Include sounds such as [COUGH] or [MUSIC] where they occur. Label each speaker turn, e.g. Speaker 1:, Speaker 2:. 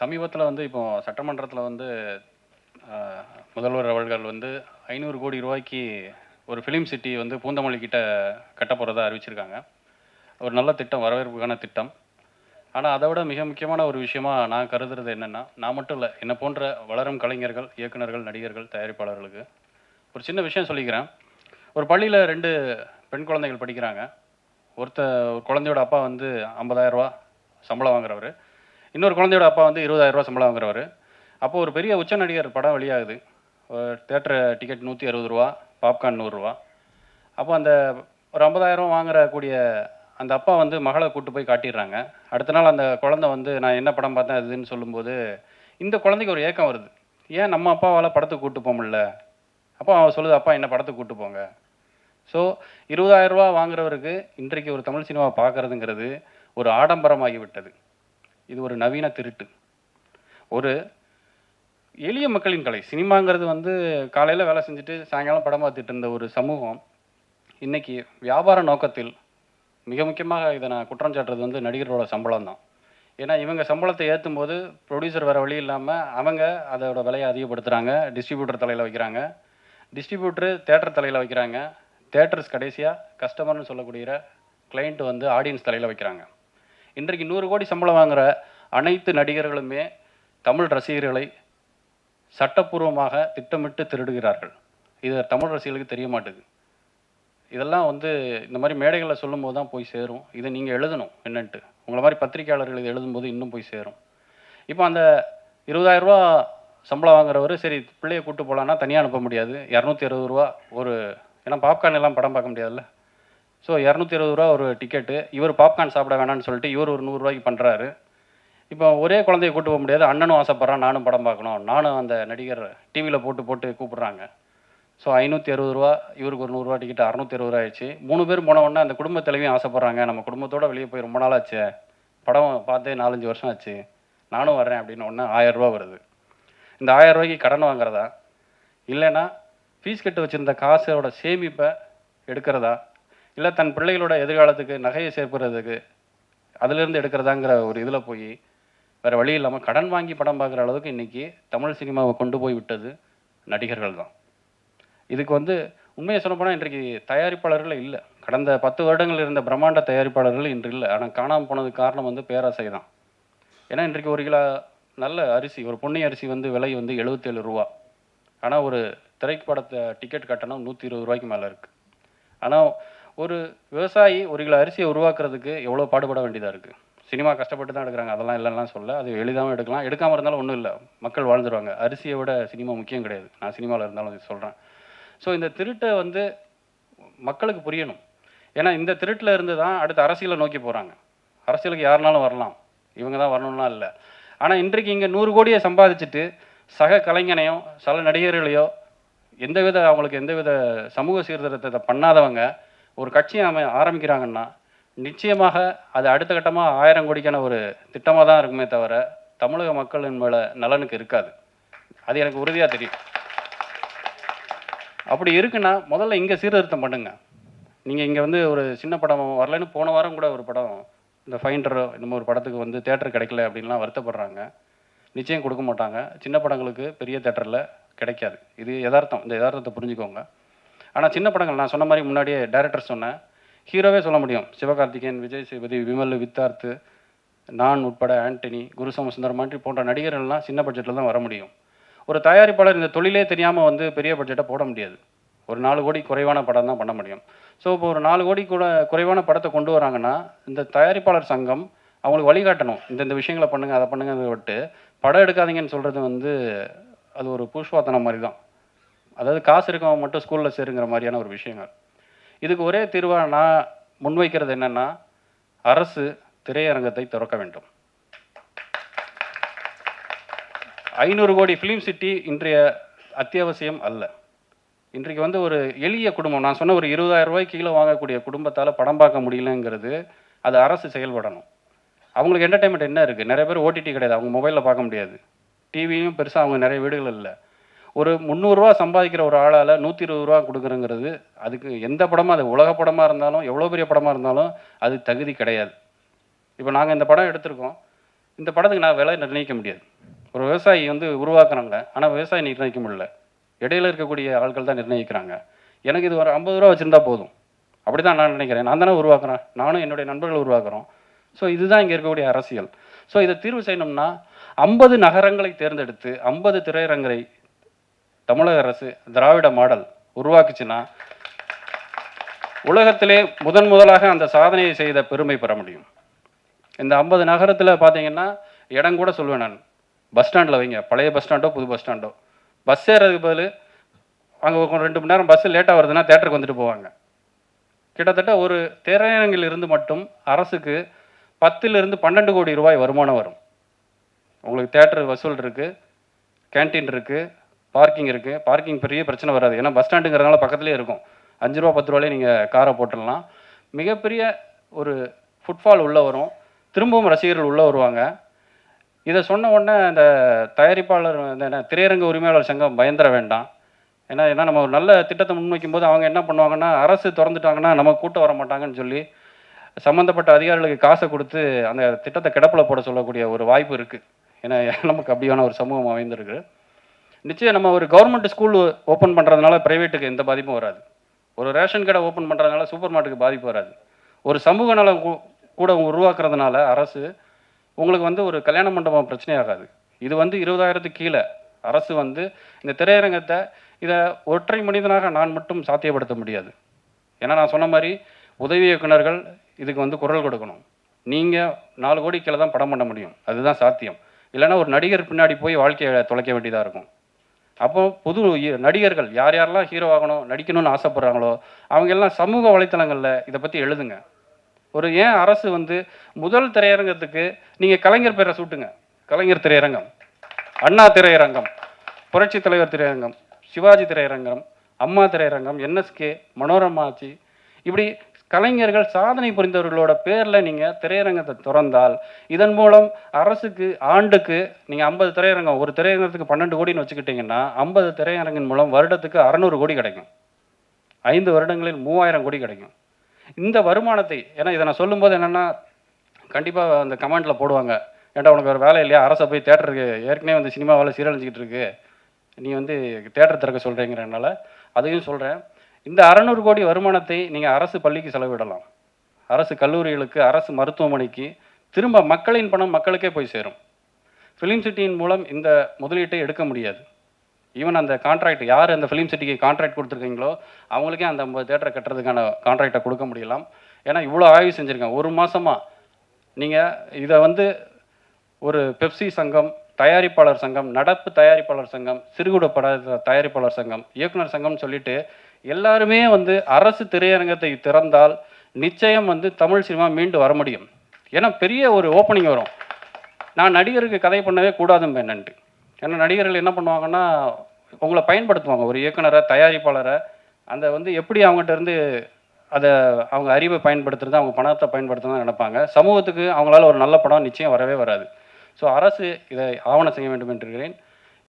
Speaker 1: சமீபத்தில் வந்து இப்போ சட்டமன்றத்தில் வந்து முதல்வர் அவர்கள் வந்து ஐநூறு கோடி ரூபாய்க்கு ஒரு ஃபிலிம் சிட்டி வந்து பூந்தமல்லி கிட்ட கட்ட போகிறதா அறிவிச்சிருக்காங்க. ஒரு நல்ல திட்டம் வரவேற்புக்கான திட்டம். ஆனால் அதை விட மிக முக்கியமான ஒரு விஷயமா நான் கருதுறது என்னென்னா நான் மட்டும் இல்லை என்னை போன்ற வளரும் கலைஞர்கள் இயக்குனர்கள் நடிகர்கள் தயாரிப்பாளர்களுக்கு ஒரு சின்ன விஷயம் சொல்லிக்கிறேன். ஒரு பள்ளியில் ரெண்டு பெண் குழந்தைகள் படிக்கிறாங்க. ஒருத்த ஒரு குழந்தையோட அப்பா வந்து 50000 ரூபா சம்பளம் வாங்குறவர். இன்னொரு குழந்தையோட அப்பா வந்து 20000 ரூபா சம்பளம் வாங்குறவர். அப்போ ஒரு பெரிய உச்ச நடிகர் படம் வெளியாகுது. தேட்டர் டிக்கெட் நூற்றி அறுபது ரூபா பாப்கார்ன் நூறுரூவா அப்போ அந்த ஒரு ஐம்பதாயிரம் வாங்குறக்கூடிய அந்த அப்பா வந்து மகளை கூட்டு போய் காட்டிடுறாங்க. அடுத்த நாள் அந்த குழந்தை வந்து நான் என்ன படம் பார்த்தேன் அதுன்னு சொல்லும்போது இந்த குழந்தைக்கு ஒரு ஏக்கம் வருது. ஏன் நம்ம அப்பாவால் படத்துக்கு கூட்டு போக முடியல? அப்போ அவன் சொல்லுது அப்பா என்ன படத்துக்கு கூட்டு போங்க. ஸோ ரூபா வாங்குறவருக்கு இன்றைக்கு ஒரு தமிழ் சினிமா பார்க்குறதுங்கிறது ஒரு ஆடம்பரமாகி விட்டது இது ஒரு நவீன திருட்டு. ஒரு எளிய மக்களின் கலை. சினிமாங்கிறது வந்து காலையில் வேலை செஞ்சுட்டு சாயங்காலம் படம் பார்த்துட்டு இருந்த ஒரு சமூகம் இன்றைக்கி வியாபார நோக்கத்தில் மிக முக்கியமாக இதை நான் குற்றம் சாட்டுறது வந்து நடிகர்களோட சம்பளம் தான் ஏன்னா இவங்க சம்பளத்தை ஏற்றும் போது ப்ரொடியூசர் வேறு வழி இல்லாமல் அவங்க அதோட விலையை அதிகப்படுத்துகிறாங்க டிஸ்ட்ரிபியூட்டர் தலையில் வைக்கிறாங்க. டிஸ்ட்ரிபியூட்டர் தேட்டர் தலையில் வைக்கிறாங்க. தேட்டர்ஸ் கடைசியாக கஸ்டமர்னு சொல்லக்கூடிய கிளைண்ட் வந்து ஆடியன்ஸ் தலையில் வைக்கிறாங்க. இன்றைக்கு நூறு கோடி சம்பளம் வாங்குகிற அனைத்து நடிகர்களுமே தமிழ் ரசிகர்களை சட்டப்பூர்வமாக திட்டமிட்டு திருடுகிறார்கள். இது தமிழ் ரசிகர்களுக்கு தெரிய மாட்டுது இதெல்லாம் வந்து இந்த மாதிரி மேடைகளில் சொல்லும்போது தான் போய் சேரும். இதை நீங்கள் எழுதணும் என்னன்ட்டு. உங்களை மாதிரி பத்திரிகையாளர்கள் இதை எழுதும்போது இன்னும் போய் சேரும். இப்போ அந்த இருபதாயிரரூபா சம்பளம் வாங்குறவர் சரி பிள்ளைய கூட்டு போகலான்னா தனியாக அனுப்ப முடியாது. இரநூத்தி அறுபது ரூபா ஒரு ஏன்னா பாப்கார்ன் எல்லாம் படம் பார்க்க முடியாதுல்ல. ஸோ இரநூத்தி இருபது ரூபா ஒரு டிக்கெட்டு இவர் பாப்கார்ன் சாப்பிட வேணாம்னு சொல்லிட்டு இவர் ஒரு நூறுரூவாய்க்கு பண்ணுறாரு இப்போ ஒரே குழந்தைய கூட்டு போக முடியாது. அண்ணனும் ஆசைப்பட்றான் நானும் படம் பார்க்கணும். நானும் அந்த நடிகர் டிவியில் போட்டு போட்டு கூப்பிட்றாங்க. ஸோ ஐநூற்றி அறுபது ரூபா இவருக்கு ஒரு நூறுரூவா டிக்கெட் அறநூற்றி அறுபது ரூபா ஆயிடுச்சு. மூணு பேர் போனவொடனே அந்த குடும்ப தலைவியும் ஆசைப்பட்றாங்க. நம்ம குடும்பத்தோட வெளியே போய் ரொம்ப நாள் ஆச்சு படம் பார்த்தே நாலஞ்சு வருஷம் ஆச்சு. நானும் வர்றேன் அப்படின்னு ஒன்று ரூபா வருது. இந்த ஆயிரம் ரூபாய்க்கு கடன் வாங்குறதா? இல்லைன்னா ஃபீஸ் கட்டு வச்சுருந்த காசோட சேமிப்பை எடுக்கிறதா? இல்லை தன் பிள்ளைகளோட எதிர்காலத்துக்கு நகையை சேர்ப்புறதுக்கு அதுலேருந்து எடுக்கிறதாங்கிற ஒரு இதில் போய் வேறு வழி இல்லாமல் கடன் வாங்கி படம் பார்க்குற அளவுக்கு இன்றைக்கி தமிழ் சினிமாவை கொண்டு போய் விட்டது நடிகர்கள் தான். இதுக்கு வந்து உண்மையை சொல்லப்போனால் இன்றைக்கு தயாரிப்பாளர்கள் இல்லை. கடந்த பத்து வருடங்கள் இருந்த பிரம்மாண்ட தயாரிப்பாளர்கள் இன்று இல்லை. ஆனால் காணாமல் போனதுக்கு காரணம் வந்து பேராசை தான். ஏன்னா இன்றைக்கு ஒரு கிலோ நல்ல அரிசி ஒரு பொன்னி அரிசி வந்து விலை வந்து எழுபத்தேழு ரூபா. ஆனால் ஒரு திரைப்படத்தை டிக்கெட் கட்டணம் நூற்றி இருபது ரூபாய்க்கு மேலே இருக்குது ஆனால் ஒரு விவசாயி ஒரு கிலோ அரிசியை உருவாக்குறதுக்கு எவ்வளோ பாடுபட வேண்டியதாக இருக்குது சினிமா கஷ்டப்பட்டு தான் எடுக்கிறாங்க. அதெல்லாம் இல்லைலாம் சொல்ல அது எளிதாகவும் எடுக்கலாம். எடுக்காமல் இருந்தாலும் ஒன்றும் இல்லை. மக்கள் வாழ்ந்துருவாங்க. அரிசியை விட சினிமா முக்கியம் கிடையாது. நான் சினிமாவில் இருந்தாலும் சொல்கிறேன் ஸோ இந்த திருட்டை வந்து மக்களுக்கு புரியணும். ஏன்னா இந்த திருட்டில் இருந்து தான் அடுத்து அரசியலை நோக்கி போகிறாங்க அரசியலுக்கு யாருனாலும் வரலாம். இவங்க தான் வரணும்லாம் இல்லை. ஆனால் இன்றைக்கு இங்கே நூறு கோடியை சம்பாதிச்சுட்டு சக கலைஞனையோ சக நடிகர்களையோ எந்தவித அவங்களுக்கு எந்தவித சமூக சீர்திருத்தத்தை பண்ணாதவங்க ஒரு கட்சியை அமை ஆரம்பிக்கிறாங்கன்னா நிச்சயமாக அது அடுத்த கட்டமாக ஆயிரம் கோடிக்கான ஒரு திட்டமாக தான் இருக்குமே தவிர தமிழக மக்களின் மேலே நலனுக்கு இருக்காது. அது எனக்கு உறுதியாக தெரியும். அப்படி இருக்குன்னா முதல்ல இங்கே சீர்திருத்தம் பண்ணுங்க. நீங்கள் இங்கே வந்து ஒரு சின்ன படம் வரலைன்னு போன வாரம் கூட ஒரு படம் இந்த ஃபைண்டரோ இந்த ஒரு படத்துக்கு வந்து தேட்டர் கிடைக்கல அப்படின்லாம் வருத்தப்படுறாங்க. நிச்சயம் கொடுக்க மாட்டாங்க. சின்ன படங்களுக்கு பெரிய தேட்டரில் கிடைக்காது. இது யதார்த்தம். இந்த யதார்த்தத்தை புரிஞ்சுக்கோங்க. ஆனால் சின்ன படங்கள் நான் சொன்ன மாதிரி முன்னாடியே டேரக்டர் சொன்னேன். ஹீரோவே சொல்ல முடியும். சிவகார்த்திகேயன் விஜய் சேபதி விமல் வித்தார்த்து நான் உட்பட ஆண்டனி குரு சோமசுந்தரம் மாதிரி போன்ற நடிகர்கள்லாம் சின்ன பட்ஜெட்டில் தான் வர முடியும். ஒரு தயாரிப்பாளர் இந்த தொழிலே தெரியாமல் வந்து பெரிய பட்ஜெட்டை போட முடியாது. ஒரு நாலு கோடி குறைவான படம் தான் பண்ண முடியும். ஸோ இப்போ ஒரு நாலு கோடி கூட குறைவான படத்தை கொண்டு வராங்கன்னா இந்த தயாரிப்பாளர் சங்கம் அவங்களுக்கு வழிகாட்டணும். இந்த இந்த விஷயங்களை பண்ணுங்க அதை பண்ணுங்க விட்டு படம் எடுக்காதீங்கன்னு சொல்கிறது வந்து அது ஒரு புஷ்வாத்தனம் மாதிரி தான். அதாவது காசு இருக்கவங்க மட்டும் ஸ்கூலில் சேருங்கிற மாதிரியான ஒரு விஷயங்கள். இதுக்கு ஒரே தீர்வாக நான் முன்வைக்கிறது என்னென்னா அரசு திரையரங்கத்தை திறக்க வேண்டும். ஐநூறு கோடி ஃபிலிம் சிட்டி இன்றைய அத்தியாவசியம் அல்ல. இன்றைக்கு வந்து ஒரு எளிய குடும்பம் நான் சொன்ன ஒரு இருபதாயிரம் ரூபாய் கீழே வாங்கக்கூடிய குடும்பத்தால் படம் பார்க்க முடியலங்கிறது அது அரசு செயல்படணும். அவங்களுக்கு என்டர்டைன்மெண்ட் என்ன இருக்குது நிறைய பேர் ஓடிடி கிடையாது அவங்க மொபைலில் பார்க்க முடியாது. டிவியும் பெருசாக அவங்க நிறைய வீடுகள் இல்லை. ஒரு முந்நூறுரூவா சம்பாதிக்கிற ஒரு ஆளால் நூற்றி இருபது ரூபா கொடுக்குறங்கிறது அதுக்கு எந்த படமாக அது உலக படமாக இருந்தாலும் எவ்வளோ பெரிய படமாக இருந்தாலும் அது தகுதி கிடையாது. இப்போ நாங்கள் இந்த படம் எடுத்திருக்கோம். இந்த படத்துக்கு நான் விலை நிர்ணயிக்க முடியாது. ஒரு விவசாயி வந்து உருவாக்குறாங்க. ஆனால் விவசாயி நிர்ணயிக்க முடியல. இடையில இருக்கக்கூடிய ஆட்கள் தான் நிர்ணயிக்கிறாங்க. எனக்கு இது ஒரு ஐம்பது ரூபா வச்சுருந்தா போதும். அப்படி தான் நான் நினைக்கிறேன். நான் தானே உருவாக்குறேன். நானும் என்னுடைய நண்பர்கள் உருவாக்குறோம். ஸோ இதுதான் இங்கே இருக்கக்கூடிய அரசியல். ஸோ இதை தீர்வு செய்யணும்னா ஐம்பது நகரங்களை தேர்ந்தெடுத்து ஐம்பது திரையரங்கரை தமிழக அரசு திராவிட மாடல் உருவாக்குச்சுன்னா உலகத்திலே முதன் முதலாக அந்த சாதனையை செய்த பெருமை பெற முடியும். இந்த ஐம்பது நகரத்தில் பார்த்தீங்கன்னா இடம் கூட சொல்லுவேன் நான். பஸ் ஸ்டாண்டில் வைங்க. பழைய பஸ் ஸ்டாண்டோ புது பஸ் ஸ்டாண்டோ. பஸ் ஏறதுக்கு பதில் அங்கே ஒரு ரெண்டு மணி நேரம் பஸ் லேட்டாக வருதுன்னா தேட்டருக்கு வந்துட்டு போவாங்க. கிட்டத்தட்ட ஒரு திரையரங்கில் இருந்து மட்டும் அரசுக்கு பத்திலிருந்து பன்னெண்டு கோடி ரூபாய் வருமானம் வரும். உங்களுக்கு தேட்டர் வசூல் இருக்குது கேண்டீன் இருக்குது பார்க்கிங் இருக்குது பார்க்கிங் பெரிய பிரச்சனை வராது. ஏன்னா பஸ் ஸ்டாண்டுங்கிறதுனால பக்கத்துலேயே இருக்கும். அஞ்சு ரூபா பத்து ரூபாலே நீங்கள் காரை போட்டுடலாம். மிகப்பெரிய ஒரு ஃபுட்ஃபால் உள்ளே வரும். திரும்பவும் ரசிகர்கள் உள்ளே வருவாங்க. இதை சொன்ன உடனே அந்த தயாரிப்பாளர் இந்த என்ன, திரையரங்க உரிமையாளர் சங்கம் பயந்துட வேண்டாம். ஏன்னா ஏன்னா நம்ம ஒரு நல்ல திட்டத்தை முன்வைக்கும் போது அவங்க என்ன பண்ணுவாங்கன்னா அரசு திறந்துட்டாங்கன்னா நம்ம கூட்டம் வர மாட்டாங்கன்னு சொல்லி சம்மந்தப்பட்ட அதிகாரிகளுக்கு காசை கொடுத்து அந்த திட்டத்தை கிடப்பில் போட சொல்லக்கூடிய ஒரு வாய்ப்பு இருக்குது ஏன்னா [LAUGHS] நமக்கு அப்படியான ஒரு சமூகம் அமைந்திருக்கு. நிச்சயம் நம்ம ஒரு கவர்மெண்ட் ஸ்கூல் ஓப்பன் பண்ணுறதுனால ப்ரைவேட்டுக்கு எந்த பாதிப்பும் வராது. ஒரு ரேஷன் கடை ஓப்பன் பண்ணுறதுனால சூப்பர் மார்க்கெட்டுக்கு பாதிப்பு வராது. ஒரு சமூக நலம் கூட உருவாக்குறதுனால அரசு உங்களுக்கு வந்து ஒரு கல்யாண மண்டபம் பிரச்சனையாகாது. இது வந்து இருபதாயிரத்துக்கு கீழே அரசு வந்து இந்த திரையரங்கத்தை இதை ஒற்றை மனிதனாக நான் மட்டும் சாத்தியப்படுத்த முடியாது. ஏன்னா நான் சொன்ன மாதிரி உதவி இயக்குனர்கள் இதுக்கு வந்து குரல் கொடுக்கணும். நீங்கள் நாலு கோடி கீழே தான் படம் பண்ண முடியும். அதுதான் சாத்தியம். இல்லைன்னா ஒரு நடிகர் பின்னாடி போய் வாழ்க்கையை தொலைக்க வேண்டியதாக இருக்கும். அப்போ புது நடிகர்கள் யார் யாரெல்லாம் ஹீரோ ஆகணும் நடிக்கணும்னு ஆசைப்படுறாங்களோ அவங்க எல்லாம் சமூக வலைத்தளங்களில் இதை பற்றி எழுதுங்க. ஒரு ஏன் அரசு வந்து முதல் திரையரங்கத்துக்கு நீங்கள் கலைஞர் பேரை சூட்டுங்க. கலைஞர் திரையரங்கம் அண்ணா திரையரங்கம் புரட்சி தலைவர் திரையரங்கம் சிவாஜி திரையரங்கம் அம்மா திரையரங்கம் என்எஸ்கே மனோரமா ஆட்சி இப்படி கலைஞர்கள் சாதனை புரிந்தவர்களோட பேரில் நீங்கள் திரையரங்கத்தை திறந்தால் இதன் மூலம் அரசுக்கு ஆண்டுக்கு நீங்கள் ஐம்பது திரையரங்கம் ஒரு திரையரங்கத்துக்கு பன்னெண்டு கோடின்னு வச்சுக்கிட்டிங்கன்னா ஐம்பது திரையரங்கின் மூலம் வருடத்துக்கு அறநூறு கோடி கிடைக்கும். ஐந்து வருடங்களில் மூவாயிரம் கோடி கிடைக்கும். இந்த வருமானத்தை ஏன்னா இதை நான் சொல்லும்போது என்னென்னா கண்டிப்பாக அந்த கமெண்ட்டில் போடுவாங்க. ஏன்டா உனக்கு ஒரு வேலை இல்லையா? அரசை போய் தேட்டருக்கு ஏற்கனவே வந்து சினிமாவில் சீரழிஞ்சிக்கிட்டு இருக்கு. நீ வந்து தேட்டர் திறக்க சொல்கிறீங்கிறனால அதையும் சொல்கிறேன் இந்த அறநூறு கோடி வருமானத்தை நீங்கள் அரசு பள்ளிக்கு செலவிடலாம். அரசு கல்லூரிகளுக்கு அரசு மருத்துவமனைக்கு திரும்ப மக்களின் பணம் மக்களுக்கே போய் சேரும். ஃபிலிம் சிட்டியின் மூலம் இந்த முதலீட்டை எடுக்க முடியாது. ஈவன் அந்த கான்ட்ராக்ட் யார் அந்த ஃபிலிம் சிட்டிக்கு கான்ட்ராக்ட் கொடுத்துருக்கீங்களோ அவங்களுக்கே அந்த ஐம்பது தேட்டரை கட்டுறதுக்கான கான்ட்ராக்டை கொடுக்க முடியலாம். ஏன்னா இவ்வளோ ஆய்வு செஞ்சுருக்கேன் ஒரு மாதமாக நீங்கள் இதை வந்து ஒரு பெப்சி சங்கம் தயாரிப்பாளர் சங்கம் நடப்பு தயாரிப்பாளர் சங்கம் சிறுகுட பட தயாரிப்பாளர் சங்கம் இயக்குனர் சங்கம்னு சொல்லிட்டு எல்லாருமே வந்து அரசு திரையரங்கத்தை திறந்தால் நிச்சயம் வந்து தமிழ் சினிமா மீண்டு வர முடியும். ஏன்னா பெரிய ஒரு ஓப்பனிங் வரும். நான் நடிகருக்கு கதை பண்ணவே கூடாதுன்னு என்னன்ட்டு ஏன்னா நடிகர்கள் என்ன பண்ணுவாங்கன்னா உங்களை பயன்படுத்துவாங்க. ஒரு இயக்குனரை தயாரிப்பாளரை அந்த வந்து எப்படி அவங்ககிட்ட இருந்து அதை அவங்க அறிவை பயன்படுத்துறது அவங்க பணத்தை பயன்படுத்துறதா நினைப்பாங்க. சமூகத்துக்கு அவங்களால ஒரு நல்ல படம் நிச்சயம் வரவே வராது. ஸோ அரசு இதை ஆவணம் செய்ய வேண்டும் என்று இருக்கிறேன்.